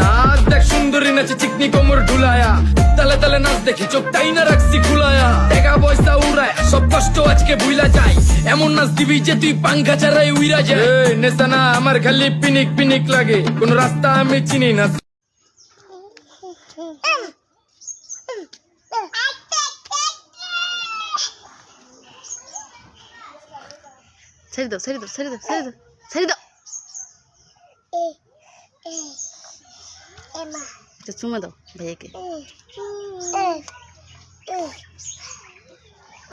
নাচ দেখ সুন্দরী নাচে চিকনি কোমর ঢুলায়া। তালে তালে নাচ দেখি চোখ তাই না রাখছি খুলায়া। পয়সা উড়ায়, সব কষ্ট আজকে এমন নাচ দিবি যে তুই পাঙ্খা ছাড়াই উইরা যায়। আমার খালি পিনিক পিনিক লাগে। কোন রাস্তা আমি চিনি না। ছেড়ে দাও ছেড়ে দাও ছেড়ে দাও ছেড়ে দাও ছেড়ে দাও। চুমা দাও ভাইয়াকে।